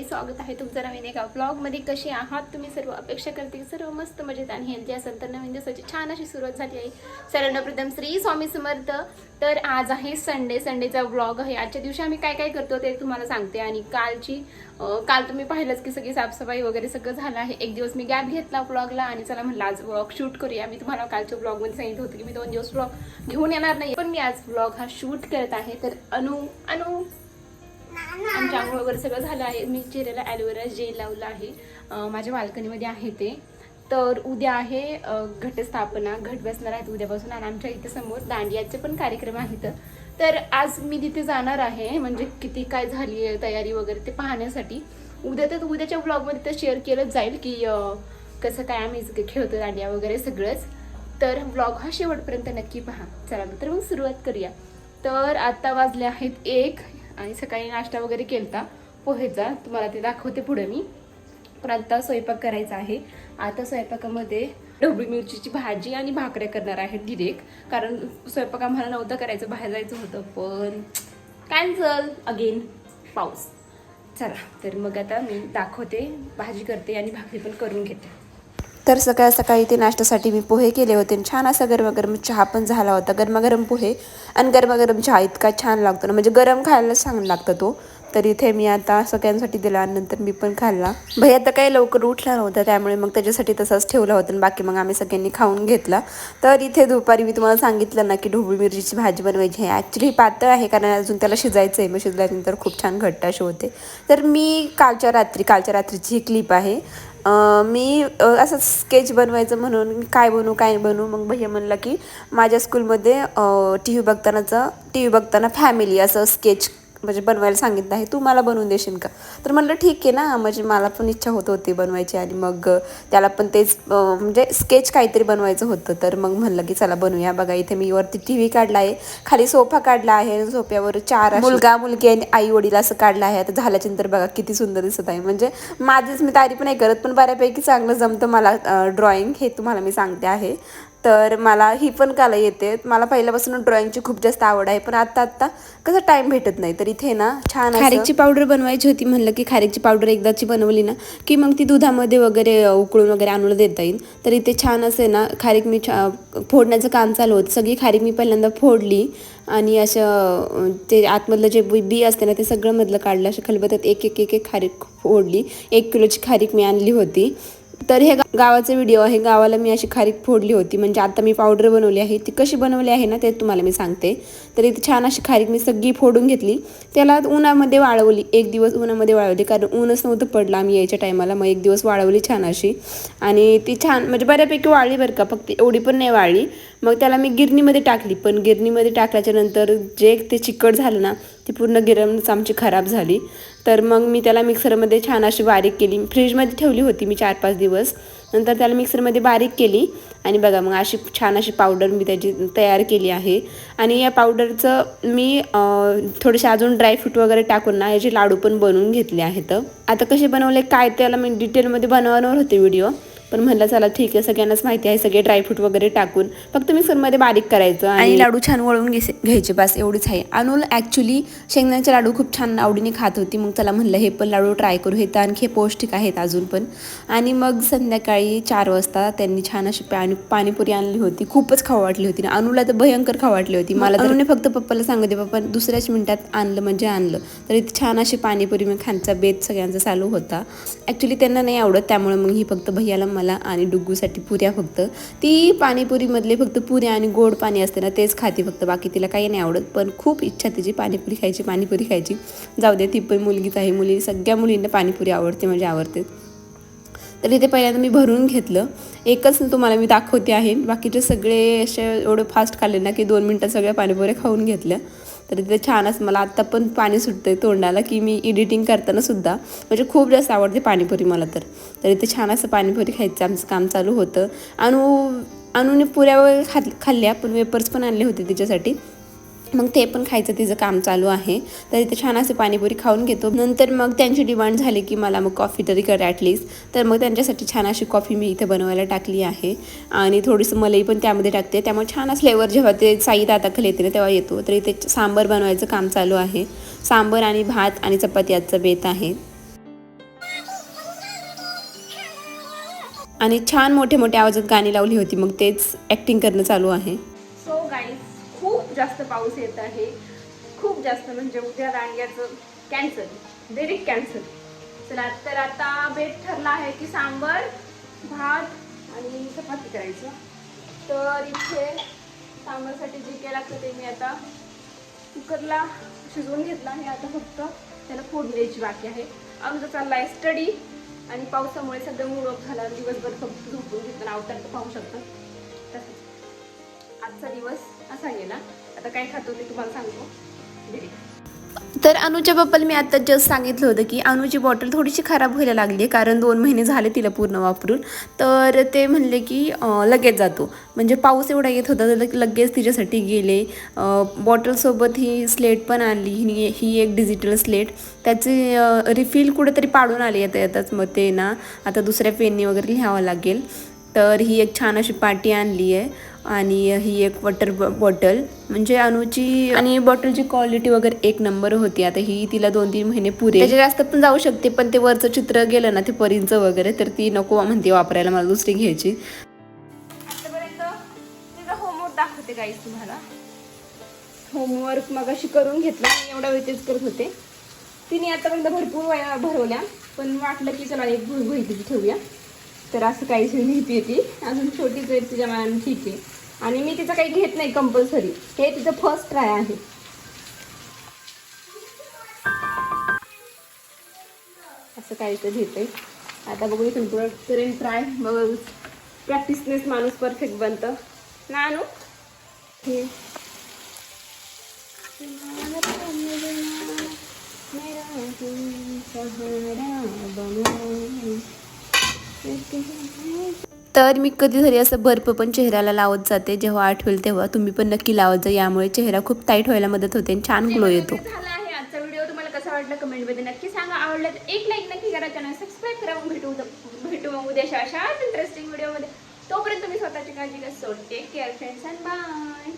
मंडळी स्वागत आहे तुमचं नवीन एका ब्लॉगमध्ये कसे आहात तुम्ही? सर्व अपेक्षा करते की सर्व मस्त मजेत आणि हेल्दी असेल तर नवीन दिवसाची छान अशी सुरुवात झाली आहे. सर्वप्रथम श्री स्वामी समर्थ. तर आज आहे संडे संडेचा ब्लॉग आहे. आजच्या दिवशी आम्ही काय काय करतो ते तुम्हाला सांगते. आणि कालची काल तुम्ही पाहिलंच की सगळी साफसफाई वगैरे सगळं झालं आहे. एक दिवस मी गॅप घेतला ब्लॉगला आणि चला म्हणलं आज ब्लॉग शूट करूया. मी तुम्हाला कालच्या ब्लॉगमध्ये सांगितलं होतं की मी दोन दिवस ब्लॉग घेऊन येणार नाही पण मी आज ब्लॉग हा शूट करत आहे. तर अनु अनु आमच्या आंघोळ वगैरे सगळं झालं आहे. मी चेहऱ्याला ॲलोवेरा जेल लावलं आहे. माझ्या बाल्कनीमध्ये आहे ते. तर उद्या आहे घटस्थापना. घट बसणार आहेत उद्यापासून आणि आमच्या इथे समोर दांडियाचे पण कार्यक्रम आहेत. तर आज मी तिथे जाणार आहे. म्हणजे किती काय झाली आहे तयारी वगैरे ते पाहण्यासाठी. उद्या तर उद्याच्या ब्लॉगमध्ये तर शेअर केलंच जाईल की कसं काय आम्ही खेळतो दांडिया वगैरे सगळंच. तर ब्लॉग हा शेवटपर्यंत नक्की पहा. चला तर मग सुरुवात करूया. तर आता वाजले आहेत एक. आणि सकाळी नाश्ता वगैरे केलता. पोहेचा. तुम्हाला ते दाखवते पुढे मी. पण आता स्वयंपाक करायचा आहे. आता स्वयंपाकामध्ये ढोबळी मिरचीची भाजी आणि भाकऱ्या करणार आहे डिरेक्ट कारण स्वयंपाक आम्हाला नव्हतं करायचं. बाहेर जायचं होतं. पण कॅन्सल अगेन पाऊस. चला. तर मग आता मी दाखवते. भाजी करते आणि भाकरी पण करून घेते. तर सकाळ सकाळी ते नाश्त्यासाठी मी पोहे केले होते आणि छान असा गरमागरम चहा पण झाला होता गरमागरम पोहे. आणि गरमागरम चहा इतका छान लागतो ना म्हणजे गरम खायला छान लागतं तो. तर इथे मी आता सगळ्यांसाठी दिला नंतर मी पण खाल्ला. भैया आता काही लवकर उठला नव्हता त्यामुळे मग त्याच्यासाठी तसाच ठेवला होता आणि बाकी मग आम्ही सगळ्यांनी खाऊन घेतला. तर इथे दुपारी मी तुम्हाला सांगितलं ना की ढोबळी मिरचीची भाजी बनवायची आहे. ॲक्च्युली पातळ आहे कारण अजून त्याला शिजायचं आहे मग शिजल्यानंतर खूप छान घट्ट अशी होते. तर मी कालच्या रात्री कालच्या रात्रीची ही क्लिप आहे. मी असं स्केच बनवायचं म्हणून मी काय बनवू काय बनवू मग भैया म्हणला की माझ्या स्कूलमध्ये टी व्ही बघतानाचं टी व्ही बघताना फॅमिली असं स्केच म्हणजे बनवायला सांगितलं आहे तू मला बनवून देशील का? तर म्हणलं ठीक आहे ना म्हणजे मला पण इच्छा होत होती बनवायची आणि मग त्याला पण तेच म्हणजे स्केच काहीतरी बनवायचं होतं. तर मग म्हणलं की चला बनवूया. बघा इथे मी वरती टी व्ही काढला आहे खाली सोफा काढला आहे सोफ्यावर चार मुलगा मुलगी आणि आई वडील असं काढलं आहे. आता झाल्याच्यानंतर बघा किती सुंदर दिसत आहे. म्हणजे माझीच मी तारीफ नाही करत पण बऱ्यापैकी चांगलं जमतं मला ड्रॉइंग हे तुम्हाला मी सांगते आहे. तर मला ही पण कला येते. मला पहिल्यापासून ड्रॉइंगची खूप जास्त आवड आहे पण आत्ता आत्ता कसं टाइम भेटत नाही. तर इथे ना छान खारीकची पावडर बनवायची होती म्हणलं की खारीकची पावडर एकदाची बनवली ना की मग ती दुधामध्ये वगैरे उकळून वगैरे आणून देता येईल. तर इथे छान असे ना खारीक मी छा फोडण्याचं काम चालू होतं. सगळी खारीक मी पहिल्यांदा फोडली आणि असं ते आतमधलं जे बी बी असते ना ते सगळं मधलं काढलं. असं खलबत्यात एक एक एक एक खारीक फोडली. एक किलोची खारीक मी आणली होती. तर हे गा- गावाचा व्हिडिओ आहे. गावाला मी अशी खारीक फोडली होती. म्हणजे आता मी पावडर बनवली आहे. ती कशी बनवली आहे ना ते तुम्हाला मी सांगते. तर इथे छान अशी खारीक मी सगळी फोडून घेतली. त्याला उन्हामध्ये वाळवली. एक दिवस उन्हामध्ये वाळवली. कारण ऊनच नव्हतं पडलं आम्ही यायच्या टायमाला मग एक दिवस वाळवली छान अशी. आणि ती छान म्हणजे बऱ्यापैकी वाळली बरं का. फक्त एवढी पण नाही वाळली. मग त्याला मी गिरणीमध्ये टाकली. पण गिरणीमध्ये टाकल्याच्या नंतर जे ते चिकट झालं ना ती पूर्ण गिरणच आमची खराब झाली. तर मग मी त्याला मिक्सरमध्ये छान अशी बारीक केली. फ्रीजमध्ये ठेवली होती मी चार पाच दिवस. नंतर त्याला मिक्सरमध्ये बारीक केली. आणि बघा मग अशी छान अशी पावडर मी त्याची तयार केली आहे. आणि या पावडरचं मी थोडेसे अजून ड्रायफ्रूट वगैरे टाकून ना याचे लाडू पण बनवून घेतले आहेत. आता कसे बनवले काय त्याला मी डिटेलमध्ये बनवणार होते व्हिडिओ पण म्हणलं चला ठीक आहे सगळ्यांनाच माहिती आहे सगळे ड्रायफ्रूट वगैरे टाकून फक्त मिक्सरमध्ये बारीक करायचं आणि लाडू छान वळून घे घ्यायचे बस एवढीच आहे. अनुल ॲक्च्युली शेंगदाण्याचे लाडू खूप छान आवडीने खात होती. मग चला म्हणलं हे पण लाडू ट्राय करू. हे तर आणखी पौष्टिक आहेत अजून पण. आणि मग संध्याकाळी चार वाजता त्यांनी छान अशी पाणी पाणीपुरी आणली होती. खूपच खाऊ वाटली होती. ना अनुला तर भयंकर खाऊ वाटली होती. मला अनुने फक्त पप्पाला सांगते पप्पा दुसऱ्याच मिनिटात आणलं म्हणजे आणलं. तर इथे छान अशी पाणीपुरी मी खाण्याचा बेत सगळ्यांचा चालू होता. ॲक्च्युली त्यांना नाही आवडत त्यामुळे मग ही फक्त भैयाला मला आणि डुग्गूसाठी पुऱ्या फक्त. ती पाणीपुरीमधले फक्त पुऱ्या आणि गोड पाणी असते ना तेच खाते फक्त. बाकी तिला काही नाही आवडत पण खूप इच्छा तिची पाणीपुरी खायची पाणीपुरी खायची. जाऊ दे ती पण मुलगीच आहे. मुली सगळ्या मुलींना पाणीपुरी आवडते म्हणजे आवडते तर इथे पहिल्यांदा मी भरून घेतलं. एकच तुम्हाला मी दाखवते आहे. बाकीचे सगळे असे एवढं फास्ट खाल्ले ना की दोन मिनटात सगळ्या पाणीपुऱ्या खाऊन घेतल्या. तर तिथे छान असं मला आत्ता पण पाणी सुटतं आहे तोंडाला की मी एडिटिंग करतानासुद्धा म्हणजे खूप जास्त आवडते पाणीपुरी मला तर. तर इथे छान असं पाणीपुरी खायचं आमचं काम चालू होतं. अनु अनुने पुऱ्या वगैरे खात खाल्ल्या पण वेपर्स पण आणले होते तिच्यासाठी. मग ते पण खायचं तिचं काम चालू आहे. तर इथे छान असे पाणीपुरी खाऊन घेतो. नंतर मग त्यांची डिमांड झाली की मला मग कॉफी तरी करा ॲटलीस्ट तर मग त्यांच्यासाठी छान अशी कॉफी मी इथे बनवायला टाकली आहे. आणि थोडीसं मलई पण त्यामध्ये टाकते. त्यामुळे छान असं फ्लेवर जेव्हा ते साई दाताखाली येते ना तेव्हा येतो. तर इथे सांबर बनवायचं काम चालू आहे. सांबर आणि भात आणि चपाती याचं बेत आहे. आणि छान मोठे मोठे आवाजात गाणी लावली होती. मग तेच ॲक्टिंग करणं चालू आहे. खूप जास्त पाऊस येत आहे. खूप जास्त म्हणजे उद्या दांड्याचं कॅन्सल डिरेक्ट कॅन्सल चला तर आता बेट ठरला आहे की सांबर भात आणि चपाती करायचं. तर इथे सांबारसाठी जे काय लागतं ते मी आता कुकरला शिजवून घेतला आणि आता फक्त त्याला फोडण्याची द्यायची बाकी आहे. आमचा चालला आहे स्टडी आणि पावसामुळे सध्या मूड ऑफ झाला. दिवसभर फक्त झोपून घेतला. अवतार तर पाहू शकतं. तसंच. आजचा दिवस असा गेला. आता काय खातो मी तुम्हाला सांगतो. तर अनुच्या पप्पाला मी आता जस्ट सांगितलं होतं की अनुची बॉटल थोडीशी खराब व्हायला लागली आहे कारण दोन महिने झाले तिला पूर्ण वापरून. तर ते म्हणले की लगेच जातो. म्हणजे पाऊस एवढा येत होता तर लगेच तिच्यासाठी गेले. बॉटलसोबत ही स्लेट पण आणली. ही ही एक डिजिटल स्लेट त्याची रिफिल कुठेतरी पाडून आली येता येताच मग ते ना आता दुसऱ्या पेननी वगैरे लिहावं लागेल. तर ही एक छान अशी पाटी आणली आहे. आणि ही एक वॉटर बॉटल म्हणजे अनुची आणि बॉटलची क्वालिटी वगैरे एक नंबर होती. आता ही तिला दोन तीन महिने पुरे. त्याच्या जास्त पण जाऊ शकते पण ते वरचं चित्र गेलं ना ते परींचं वगैरे तर ती नको म्हणते वापरायला मला दुसरी घ्यायची. तिचा होमवर्क दाखवते तुम्हाला. होमवर्क मग अशी करून घेतला मी एवढा वेळ तेच करत होते. तिने आतापर्यंत भरपूर वया भरवल्या पण वाटलं की चला एक भुई भुई तिची ठेवूया. तर असं काहीच घेते ती. अजून छोटीच आहे तिच्या मॅम ठीक आहे. आणि मी तिचं काही घेत नाही कंपल्सरी हे तिचं फर्स्ट ट्राय आहे. असं काहीतरी घेते आता बघू इथून पुढं करेन ट्राय बघू. प्रॅक्टिसनेच माणूस परफेक्ट बनतं. ना आणू हे तर मी कधीतरी असं बर्फ पण चेहऱ्याला लावत जाते. जेव्हा आठवेल तेव्हा तुम्ही पण नक्की लावत जा. यामुळे चेहरा खूप टाईट व्हायला मदत होते आणि छान ग्लो येतो. आजचा व्हिडिओ तुम्हाला कसा वाटला कमेंटमध्ये नक्की सांगा. आवडलं तर एक लाईक नक्की करा. चॅनल सबस्क्राईब करा. भेटू भेटू मग उद्या अशाच इंटरेस्टिंग व्हिडिओमध्ये तोपर्यंत तुम्ही स्वतःची काळजी घ्या. So take care friends and bye